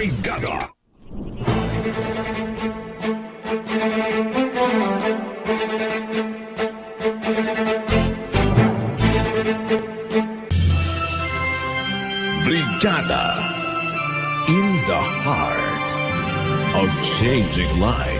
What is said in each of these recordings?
Brigada. Brigada in the heart of changing lives.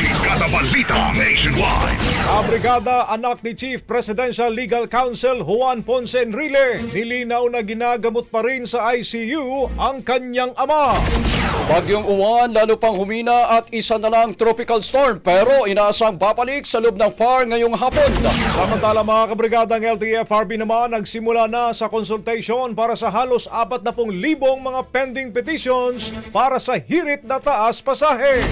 Brigada Balita Nationwide. Ang brigada anak ni Chief Presidential Legal Counsel Juan Ponce Enrile nilinaw na ginagamot pa rin sa ICU ang kanyang ama. Bagyong uwan lalo pang humina at isa na lang tropical storm pero inaasang babalik sa loob ng PAR ngayong hapon. Samantala mga kabrigadang LTFRB naman nagsimula na sa consultation para sa halos 40,000 mga pending petitions para sa hirit na taas pasahe.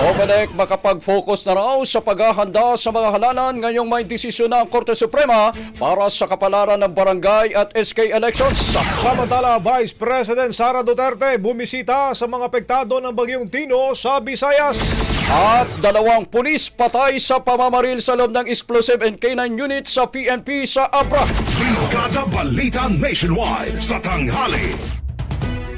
Comelec makapag-focus na raw sa paghahanda sa mga halalan ngayong may desisyon ng Korte Suprema para sa kapalaran ng barangay at SK elections. Samantala, Vice President Sara Duterte bumisita sa mga apektado ng Bagyong Tino sa Visayas. At dalawang pulis patay sa pamamaril sa loob ng explosive and canine unit sa PNP sa APRA. Brigada Balita Nationwide sa tanghali.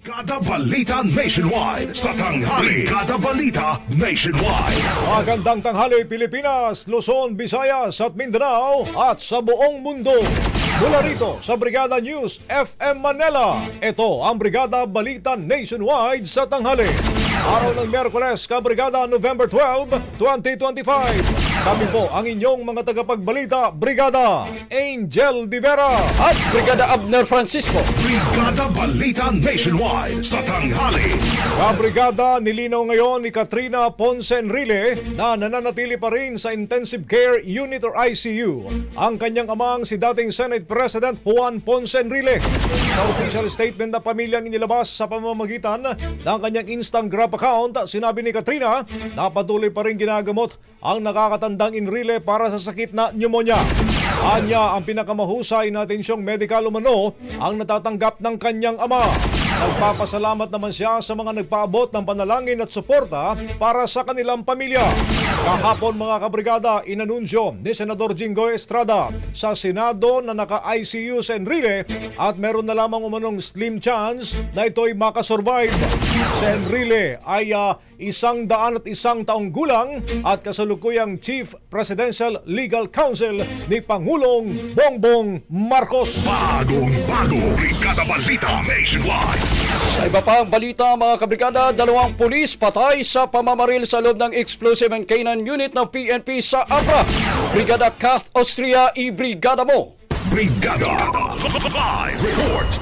Brigada Balita Nationwide sa tanghali. Brigada Balita Nationwide. Magandang tanghali Pilipinas, Luzon, Visayas at Mindanao at sa buong mundo. Mula rito sa Brigada News FM Manila, ito ang Brigada Balita Nationwide sa tanghali. Araw ng Merkules, Kabrigada, November 12, 2025. Kami po ang inyong mga tagapagbalita, Brigada Angel Divera. At Brigada Abner Francisco. Brigada Balita Nationwide sa tanghali. Kabrigada nilinaw ngayon ni Katrina Ponce Enrile na nananatili pa rin sa Intensive Care Unit or ICU ang kanyang amang si dating Senate President Juan Ponce Enrile. Sa official statement na pamilyang inilabas sa pamamagitan ng kanyang Instagram account, sinabi ni Katrina na patuloy pa rin ginagamot ang nakakatandang Enrile para sa sakit na pneumonia. Anya ang pinakamahusay na atensyong medikal umano ang natatanggap ng kanyang ama. Nagpapasalamat naman siya sa mga nagpaabot ng panalangin at suporta para sa kanilang pamilya. Kahapon mga kabrigada, inanunsyo ni Senador Jingo Estrada sa Senado na naka-ICU sa Enrile at meron na lamang umanong slim chance na ito'y makasurvive. Si Enrile ay ah, isang daan at isang taong gulang at kasalukuyang Chief Presidential Legal Counsel ni Pangulong Bongbong Marcos. Bagong bago, Brigada Balita Nationwide. Sa iba pang balita mga kabrigada, dalawang pulis patay sa pamamaril sa loob ng Explosive and Canine Unit ng PNP sa Abra. Brigada Kath Austria, i-brigada mo! Brigada. Live report.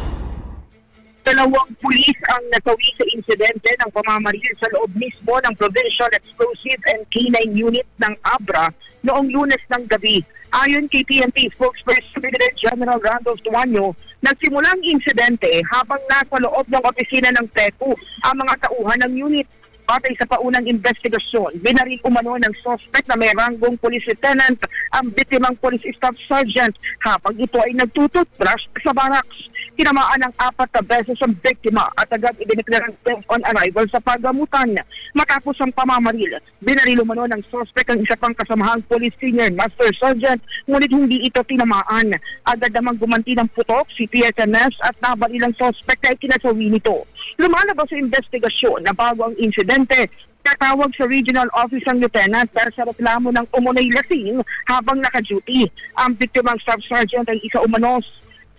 Dalawang pulis ang nasawi sa insidente ng pamamaril sa loob mismo ng Provincial Explosive and Canine Unit ng ABRA noong lunes ng gabi. Ayon kay PNP spokesperson Brigadier General Randolph Tuanyo, nagsimulang insidente habang nasa loob ng opisina ng PECU ang mga tauhan ng unit. Batay sa paunang investigasyon, binaril umano ng suspect na may ranggong police lieutenant ang bitimang police staff sergeant habang ito ay nagtututbrush sa barracks. Tinamaan ng apat na beses ang biktima at agad idineklarang dead on arrival sa pagamutan. Matapos ang pamamaril, binaril umano ng suspect ang isa pang kasamahang police senior master sergeant ngunit hindi ito tinamaan. Agad namang gumanti ng putok si PSNS at nabarilang suspect ay kinasawi nito. Lumalabas sa investigasyon na bago ang insidente, tatawag sa regional office ang lieutenant para sa reklamo ng umunay lasing habang naka-duty. Ang biktimang staff sergeant ay isa umanos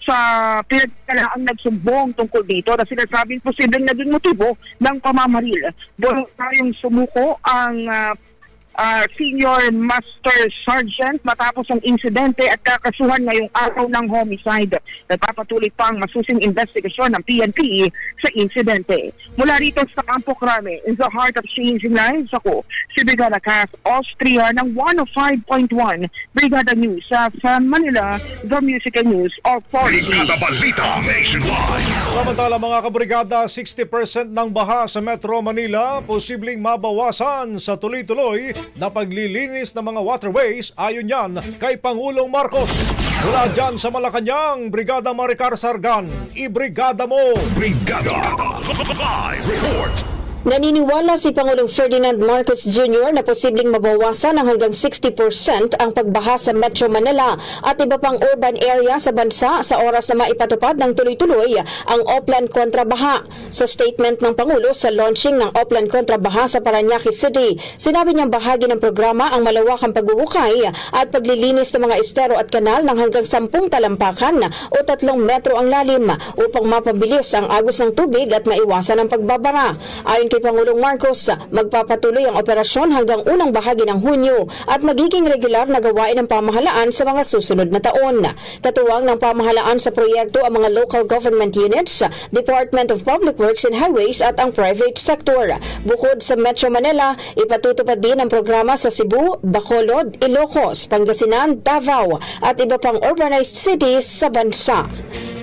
sa pinagkalaang nagsumbong tungkol dito na sinasabing posibleng naging motibo ng pamamaril. Voluntaryong sumuko ang ah, ah, senior master sergeant matapos ang insidente at kakasuhan ngayong araw ng homicide. Nagpapatuloy pa ang masusing investigasyon ng PNP sa insidente. Mula rito sa Campo Crame, in the heart of changing lives, ako, si Brigada Cass Austria ng 105.1 Brigada News sa San Manila, The Musical News Authority. Brigada Balita Nationwide. Samantala mga kabrigada, 60% ng baha sa Metro Manila posibleng mabawasan sa tuloy-tuloy na paglilinis ng mga waterways ayon yan kay Pangulong Marcos. Mula dyan sa Malacanang, Brigada Maricar Sargan, ibrigada mo! Brigada. Live report. Naniniwala si Pangulong Ferdinand Marcos Jr. na posibleng mabawasan ng hanggang 60% ang pagbaha sa Metro Manila at iba pang urban area sa bansa sa oras na maipatupad ng tuloy-tuloy ang Oplan kontra Baha. Sa statement ng Pangulo sa launching ng Oplan kontra Baha sa Paranaque City, sinabi niyang bahagi ng programa ang malawakang paghuhukay at paglilinis ng mga estero at kanal ng hanggang 10 talampakan o 3 metro ang lalim upang mapabilis ang agos ng tubig at maiwasan ang pagbabara. Ayon kay Pangulong Marcos, magpapatuloy ang operasyon hanggang unang bahagi ng Hunyo at magiging regular na gawain ng pamahalaan sa mga susunod na taon. Katuwang ng pamahalaan sa proyekto ang mga local government units, Department of Public Works and Highways at ang private sector. Bukod sa Metro Manila, ipatutupad din ang programa sa Cebu, Bacolod, Ilocos, Pangasinan, Davao at iba pang urbanized cities sa bansa.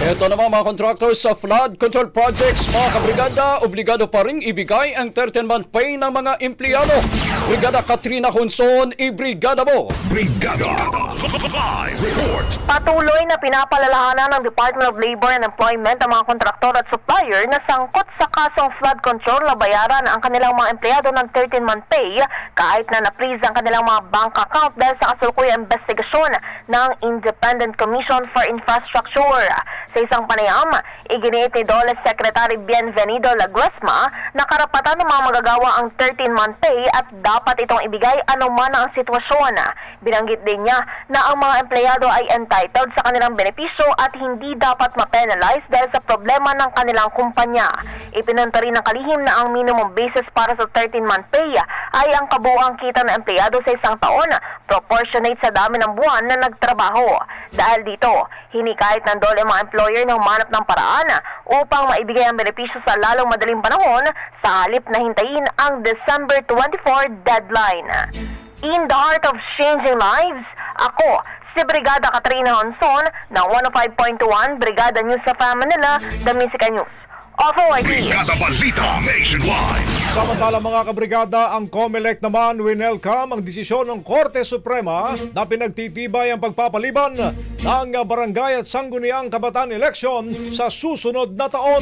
Ito naman mga contractors sa flood control projects, mga kabrigada, obligado pa rin ibigay ang 13-month pay ng mga empleyado. Brigada Katrina Hunson, i-brigada mo! Brigada. Live report. Patuloy na pinapalalahanan ng Department of Labor and Employment ang mga kontraktor at supplier na sangkot sa kasong flood control na bayaran ang kanilang mga empleyado ng 13-month pay kahit na na-freeze ang kanilang mga bank account dahil sa kasulukuyang investigasyon ng Independent Commission for Infrastructure. Sa isang panayam, iginit ni Dole Secretary Bienvenido Laguesma na karapatan ng mga magagawa ang 13-month pay at dapat itong ibigay anuman ang sitwasyon. Binanggit din niya na ang mga empleyado ay entitled sa kanilang benepisyo at hindi dapat ma-penalize dahil sa problema ng kanilang kumpanya. Ipinunta rin ng kalihim na ang minimum basis para sa 13-month pay ay ang kabuang kita ng empleyado sa isang taon proportionate sa dami ng buwan na nagtrabaho. Dahil dito, hinikayat ng dole mga employer na humanap ng paraan upang maibigay ang benepisyo sa lalong madaling panahon sa halip na hintayin ang December 24 deadline. In the heart of changing lives, ako, si Brigada Katrina Honson ng 105.1 Brigada News sa Manila, The Music News authority. Brigada Balita Nationwide. Samantala mga kabrigada, ang COMELEC naman winelcome ang desisyon ng Korte Suprema na pinagtitibay ang pagpapaliban ng barangay at sangguniang kabataan election sa susunod na taon.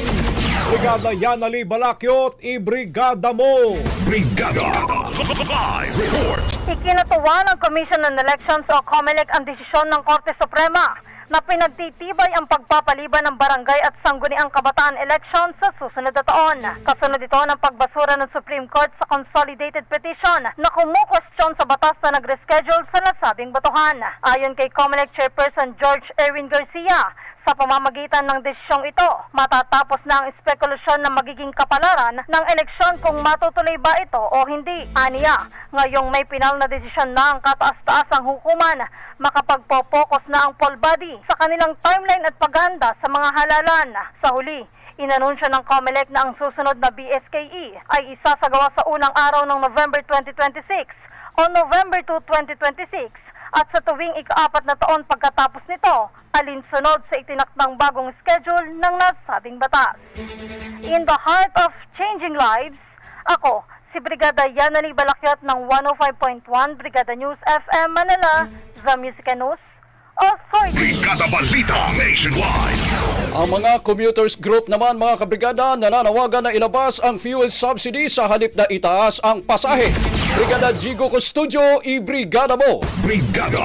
Brigada Yanali Balakyot, i-brigada mo! Brigada Live Report. Ikinatuwa ng Commission on Elections o COMELEC ang desisyon ng Korte Suprema na pinagtitibay ang pagpapaliban ng barangay at sangguniang kabataan election sa susunod na taon. Kasunod ito ng pagbasura ng Supreme Court sa consolidated petition na kumukwestiyon sa batas na nag-reschedule sa nasabing batuhan. Ayon kay COMELEC Chairperson George Erwin Garcia, sa pamamagitan ng desisyong ito, matatapos na ang espekulasyon na magiging kapalaran ng eleksyon kung matutuloy ba ito o hindi. Aniya, ngayong may pinal na desisyon na ang kataas-taasang hukuman, makapagpo-focus na ang poll body sa kanilang timeline at paghanda sa mga halalan. Sa huli, Inanunsyo ng COMELEC na ang susunod na BSKE ay isasagawa sa unang araw ng November 2026 o November 2, 2026 at sa tuwing ikaapat na taon pagkatapos nito, alinsunod sa itinakdang bagong schedule ng nasabing batas. In the heart of changing lives, ako, si Brigada Yanali Balakyat ng 105.1 Brigada News FM Manila, The Music and News Authority. Brigada Balita Nationwide. Ang mga commuters group naman mga kabrigada nananawagan na ilabas ang fuel subsidy sa halip na itaas ang pasahe. Brigada Jigo Custodio, i-brigada mo! Brigada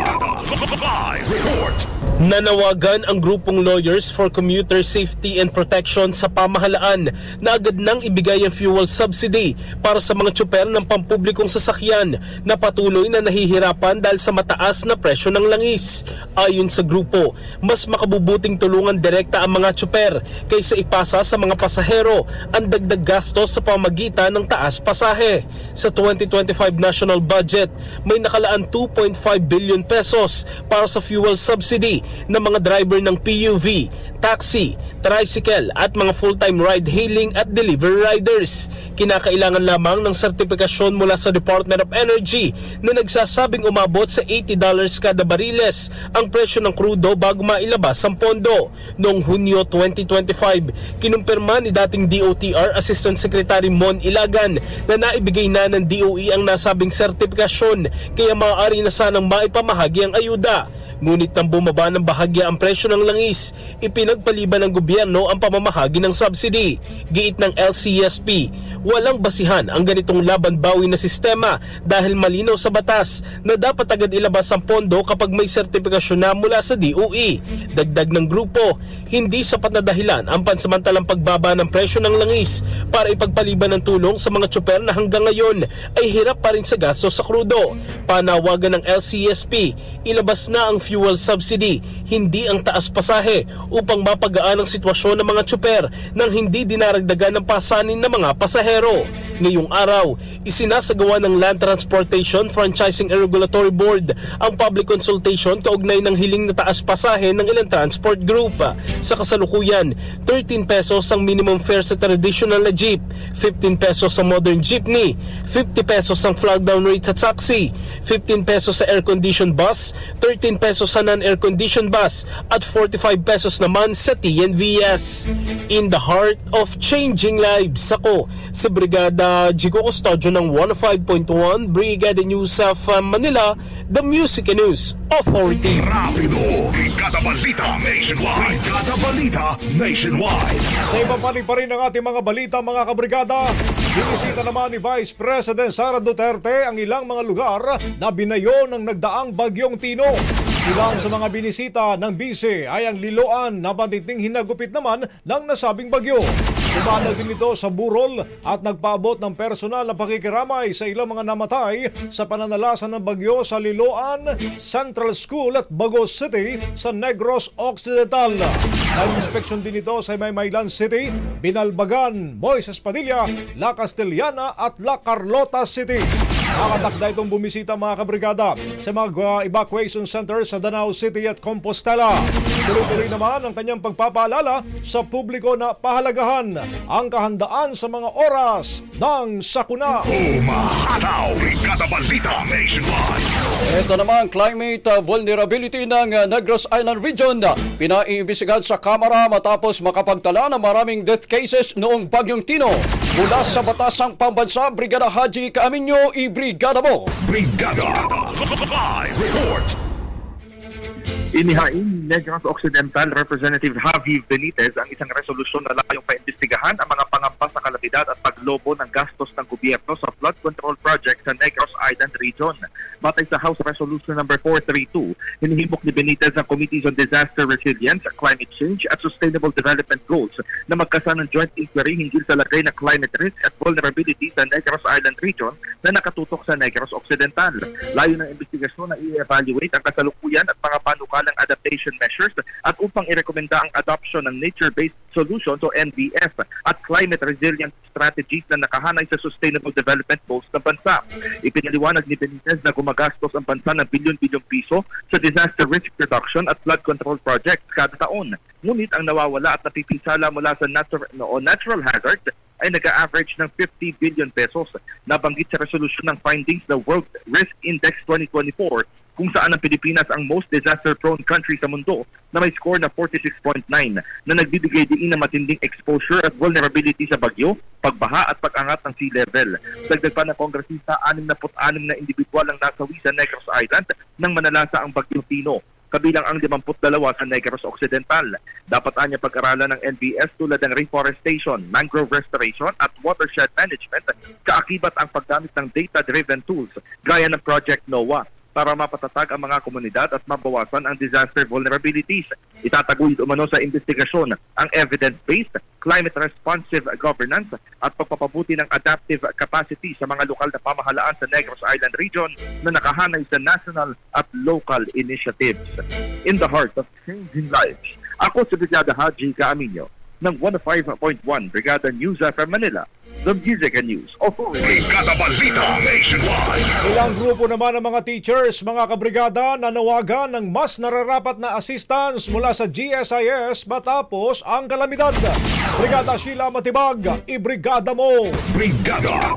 Live Report. Nanawagan ang grupong Lawyers for Commuter Safety and Protection sa pamahalaan na agad nang ibigay ang fuel subsidy para sa mga tsuper ng pampublikong sasakyan na patuloy na nahihirapan dahil sa mataas na presyo ng langis. Ayon sa grupo, mas makabubuting tulungan direkta ang mga tsuper kaysa ipasa sa mga pasahero ang dagdag gastos sa pamagitan ng taas pasahe. Sa 2025 national budget, may nakalaan 2.5 billion pesos para sa fuel subsidy ng mga driver ng PUV, taxi, tricycle at mga full-time ride-hailing at delivery riders. Kinakailangan lamang ng sertifikasyon mula sa Department of Energy na nagsasabing umabot sa $80 kada bariles ang presyo ng krudo bago mailabas ang pondo. Noong Hunyo 2025, kinumpirma ni dating DOTR Assistant Secretary Mon Ilagan na naibigay na ng DOE ang nasabing sertifikasyon kaya maaari na sanang maipamahagi ang ayuda. Ngunit nang bumaba ng bahagya ang presyo ng langis, ipinagpaliban ng gobyerno ang pamamahagi ng subsidy. Giit ng LCSP, walang basihan ang ganitong laban bawi na sistema dahil malinaw sa batas na dapat agad ilabas ang pondo kapag may sertifikasyon na mula sa DOE. Dagdag ng grupo, hindi sapat na dahilan ang pansamantalang pagbaba ng presyo ng langis para ipagpaliban ng tulong sa mga tsuper na hanggang ngayon ay hirap pa rin sa gasto sa krudo. Panawagan ng LCSP, ilabas na ang fuel subsidy, hindi ang taas pasahe upang mapagaan ang sitwasyon ng mga tsuper nang hindi dinaragdagan ng pasanin ng mga pasahero. Ngayong araw, isinasagawa ng Land Transportation Franchising and Regulatory Board ang public consultation kaugnay ng hiling na taas pasahe ng ilang transport group. Sa kasalukuyan, 13 pesos ang minimum fare sa traditional na jeep, 15 pesos sa modern jeepney, 50 pesos ang flag down rate sa taxi, 15 pesos sa air-conditioned bus, 13 pesos sa non-air-conditioned bus at 45 pesos naman sa TNVS. In the heart of changing lives, ako si Brigada Jigo Custodio ng 105.1 Brigada News of uh, Manila, the Music and News Authority. Rapido. Brigada Balita Nationwide. Brigada Balita Nationwide. Sa iba pa rin pa rin ang ating mga balita mga kabrigada, binisita naman ni Vice President Sara Duterte ang ilang mga lugar na binayo ng nagdaang bagyong Tino. Ilang sa mga binisita ng bise ay ang liloan na bantiting hinagupit naman ng nasabing bagyo. Dumalo din ito sa burol at nagpaabot ng personal na pakikiramay sa ilang mga namatay sa pananalasan ng bagyo sa Liloan, Central School at Bagos City sa Negros Occidental. Nag-inspeksyon din ito sa Maymaylan City, Binalbagan, Moises Padilla, La Castellana at La Carlota City. Nakatakda itong bumisita mga kabrigada sa mga evacuation centers sa Danao City at Compostela. Tuloy-tuloy naman ang kanyang pagpapaalala sa publiko na pahalagahan ang kahandaan sa mga oras ng sakuna. Umahataw. Brigada Balita nationwide. Ito naman, climate uh, vulnerability ng uh, Negros Island Region. Pinaiimbisigan sa Kamara matapos makapagtala ng maraming death cases noong Bagyong Tino. Mula sa Batasang Pambansa, Brigada Haji Kaaminyo, i-brigada mo! Brigada. Live report. Inihain Negros Occidental Representative Javi Benitez ang isang resolusyon na layong paimbestigahan ang mga pangamba sa kalamidad at paglobo ng gastos ng gobyerno sa flood control project sa Negros Island Region. Batay sa House Resolution number 432, hinihimok ni Benitez ang Committees on Disaster Resilience, Climate Change at Sustainable Development Goals na magkasa ng joint inquiry hinggil sa lagay na climate risk at vulnerability sa Negros Island Region na nakatutok sa Negros Occidental. Layo ng investigasyon na i-evaluate ang kasalukuyan at mga panukalang adaptation measures at upang irekomenda ang adoption ng nature-based solutions o NBS at climate resilient strategies na nakahanay sa sustainable development goals ng bansa. Ipinaliwanag ni Benitez na gumagastos ang bansa ng bilyon-bilyong piso sa disaster risk reduction at flood control projects kada taon. Ngunit ang nawawala at napipinsala mula sa natural, o natural hazard ay nag-average ng 50 billion pesos. Nabanggit sa resolusyon ng findings ng World Risk Index 2024 kung saan ang Pilipinas ang most disaster-prone country sa mundo na may score na 46.9 na nagbibigay din ng matinding exposure at vulnerability sa bagyo, pagbaha at pag-angat ng sea level. Dagdag pa ng kongresista, 66 na individual ang nasawi sa Negros Island nang manalasa ang bagyong Tino kabilang ang 52 sa Negros Occidental. Dapat anya pag-aralan ng NBS tulad ng reforestation, mangrove restoration at watershed management, kaakibat ang paggamit ng data-driven tools gaya ng Project NOAA para mapatatag ang mga komunidad at mabawasan ang disaster vulnerabilities. Itataguyod umano sa investigasyon ang evidence-based, climate-responsive governance at pagpapabuti ng adaptive capacity sa mga lokal na pamahalaan sa Negros Island region na nakahanay sa national at local initiatives. In the heart of changing lives, ako si Brigada Haji Kaaminyo ng 105.1 Brigada News FM Manila, the Music and News Authority. Brigada balita nationwide. Ilang grupo naman ng mga teachers, mga kabrigada, nanawagan ng mas nararapat na assistance mula sa GSIS matapos ang kalamidad. Brigada Sheila Matibag, ibrigada mo! Brigada.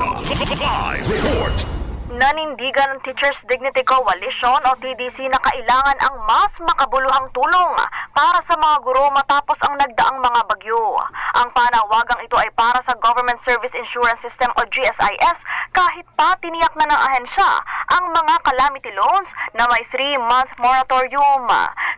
Live report. Nanindigan ng Teachers Dignity Coalition o TDC na kailangan ang mas makabuluhang tulong para sa mga guro matapos ang nagdaang mga bagyo. Ang panawagang ito ay para sa Government Service Insurance System o GSIS kahit pa tiniyak na ng ahensya ang mga calamity loans na may 3-month moratorium.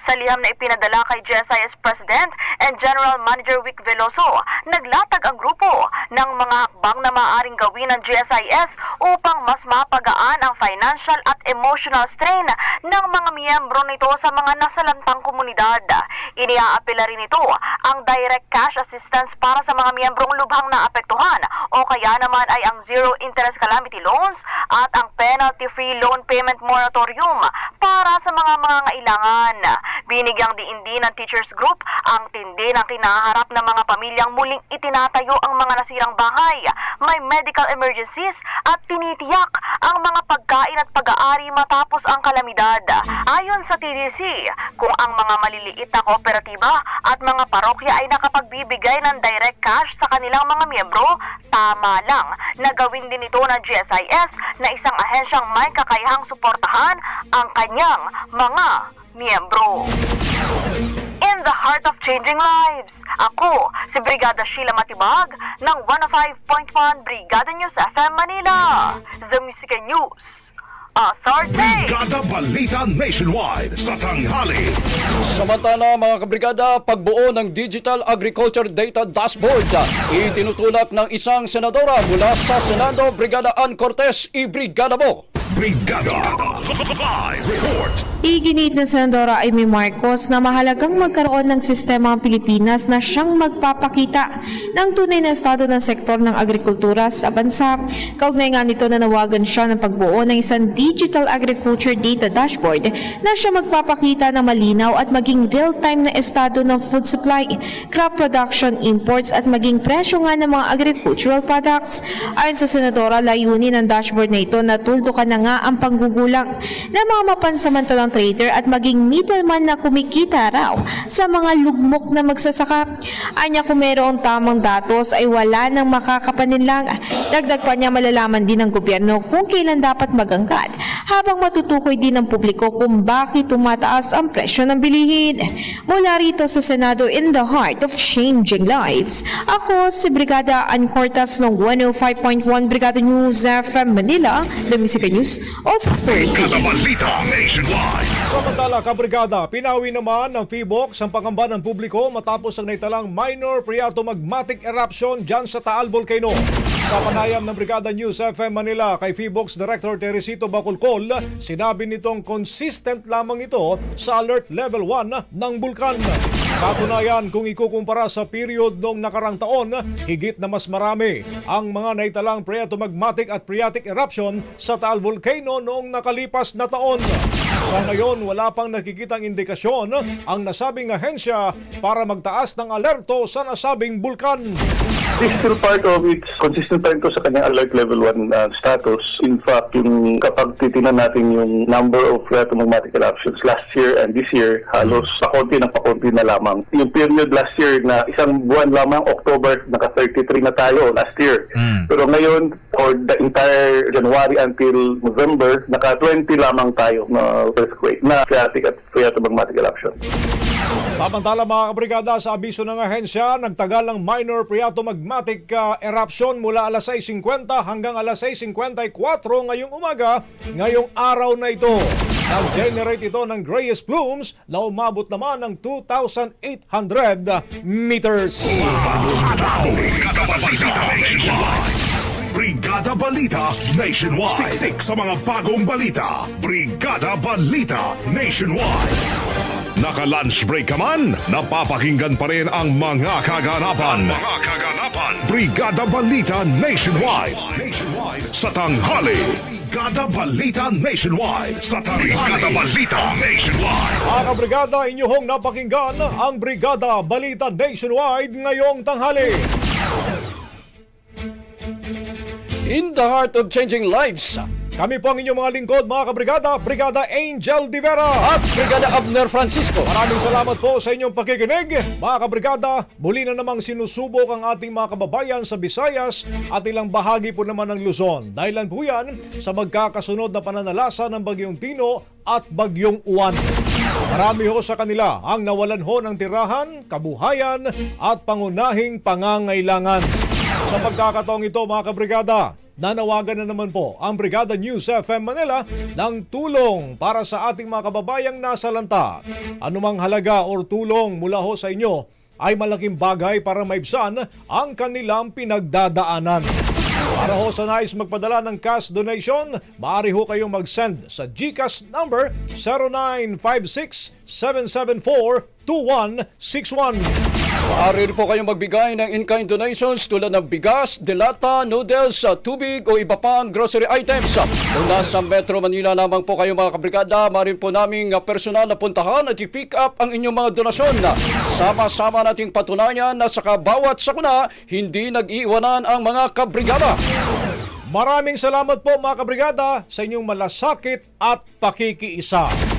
Sa liham na ipinadala kay GSIS President and General Manager Vic Veloso, naglatag ang grupo ng mga hakbang na maaaring gawin ng GSIS upang mas mapagaan ang financial at emotional strain ng mga miyembro nito sa mga nasalantang komunidad. Iniaapela rin ito ang direct cash assistance para sa mga miyembrong lubhang naapektuhan o kaya naman ay ang zero interest calamity loans at ang penalty-free loan payment moratorium para sa mga mga ngailangan. Binigyang diin din ng teachers group ang tindi ng kinaharap ng mga pamilyang muling itinatayo ang mga nasirang bahay, may medical emergencies at tinitiyak ang mga pagkain at pag-aari matapos ang kalamidad. Ayon sa TDC, kung mga maliliit na kooperatiba at mga parokya ay nakapagbibigay ng direct cash sa kanilang mga miyembro, tama lang na gawin din ito ng GSIS na isang ahensyang may kakayahang suportahan ang kanyang mga miyembro. In the heart of changing lives, ako si Brigada Sheila Matibag ng 105.1 Brigada News FM Manila. The Music News Authority. Brigada balita nationwide sa tanghali. Samantala mga kabrigada, pagbuo ng Digital Agriculture Data Dashboard, itinutulak ng isang senadora mula sa Senado, Brigada Ann Cortez, i-brigada mo! Brigada. Live report. Iginit ng Senadora Amy Marcos na mahalagang magkaroon ng sistema ang Pilipinas na siyang magpapakita ng tunay na estado ng sektor ng agrikultura sa bansa. Kaugnay nga nito na nawagan siya ng pagbuo ng isang Digital Agriculture Data Dashboard na siya magpapakita ng malinaw at maging real-time na estado ng food supply, crop production, imports at maging presyo nga ng mga agricultural products. Ayon sa Senadora, layunin ng dashboard na ito na tuldukan ng nga ang panggugulang ng mga mapansamantalang trader at maging middleman na kumikita raw sa mga lugmok na magsasaka. Anya kung mayroong tamang datos ay wala nang makakapaninlang. Dagdag pa niya malalaman din ng gobyerno kung kailan dapat magangkat habang matutukoy din ng publiko kung bakit tumataas ang presyo ng bilihin. Mula rito sa Senado in the heart of changing lives. Ako si Brigada Ancortas ng 105.1 Brigada News FM Manila, the Music News Authority. Balita Nationwide. Samantala, kabrigada, pinawi naman ng PBOX ang pangamba ng publiko matapos ang naitalang minor phreatomagmatic eruption dyan sa Taal Volcano. Sa panayam ng Brigada News FM Manila kay PBOX Director Teresito Bacolcol, sinabi nitong consistent lamang ito sa alert level 1 ng bulkan. Katunayan, kung ikukumpara sa period noong nakarang taon, higit na mas marami ang mga naitalang phreatomagmatic at phreatic eruption sa Taal Volcano noong nakalipas na taon. Sa ngayon, wala pang nakikitang indikasyon ang nasabing ahensya para magtaas ng alerto sa nasabing bulkan. Is still part of it. Consistent pa rin to sa kanyang alert level 1 uh, status. In fact, yung kapag titinan natin yung number of phreatomagmatic eruptions last year and this year, halos pakonti na pakonti na lamang. Yung period last year na isang buwan lamang, October, naka-33 na tayo last year. Pero ngayon, for the entire January until November, naka-20 lamang tayo na earthquake, na phreatic at phreatomagmatic eruption. Samantala mga kabrigada sa abiso ng ahensya, nagtagal ang minor phreatomagmatic uh, eruption mula alas 6.50 hanggang alas 6.54 ngayong umaga, ngayong araw na ito. Nag-generate ito ng grayest plumes na umabot naman ng 2,800 meters. Brigada Balita Nationwide. Siksik sa mga bagong balita. Brigada Balita Nationwide. Naka-lunch break ka man, napapakinggan pa rin ang mga kaganapan. mga kaganapan. Brigada Balita Nationwide. Nationwide. Sa tanghali. Brigada Balita Nationwide. Sa tanghali. Brigada Balita Nationwide. Mga kabrigada, inyong napakinggan ang Brigada Balita Nationwide ngayong tanghali. In the heart of changing lives, Kami po ang inyong mga lingkod, mga kabrigada, Brigada Angel Di Vera. at Brigada Abner Francisco. Maraming salamat po sa inyong pakikinig. Mga kabrigada, muli na namang sinusubok ang ating mga kababayan sa Visayas at ilang bahagi po naman ng Luzon. Dahilan po yan sa magkakasunod na pananalasa ng Bagyong Tino at Bagyong Uwan. Marami ho sa kanila ang nawalan ho ng tirahan, kabuhayan at pangunahing pangangailangan. Sa pagkakataong ito mga kabrigada, nanawagan na naman po ang Brigada News FM Manila ng tulong para sa ating mga kababayang nasa lanta. Anumang halaga o tulong mula ho sa inyo ay malaking bagay para maibsan ang kanilang pinagdadaanan. Para ho sa nais magpadala ng cash donation, maaari ho kayong mag-send sa GCash number 0956-774-2161. Maaari po kayong magbigay ng in-kind donations tulad ng bigas, delata, noodles, tubig o iba pang grocery items. Kung nasa Metro Manila lamang po kayo mga kabrigada, maaari po namin uh, personal na puntahan at i-pick up ang inyong mga donasyon. Sama-sama nating patunayan na sa kabawat sakuna, hindi nag-iiwanan ang mga kabrigada. Maraming salamat po mga kabrigada sa inyong malasakit at pakikiisa.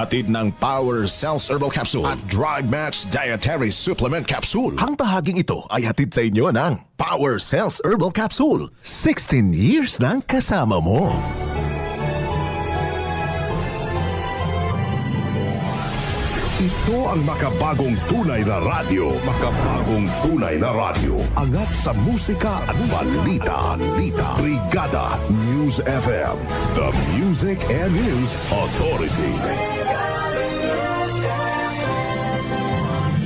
Hatid ng Power Cells Herbal Capsule at Dry Match Dietary Supplement Capsule. Ang bahaging ito ay hatid sa inyo ng Power Cells Herbal Capsule. 16 years nang kasama mo. Ito ang makabagong tunay na radyo. Makabagong tunay na radyo. Angat sa musika at balita. balita. Brigada News FM. The Music and News Authority.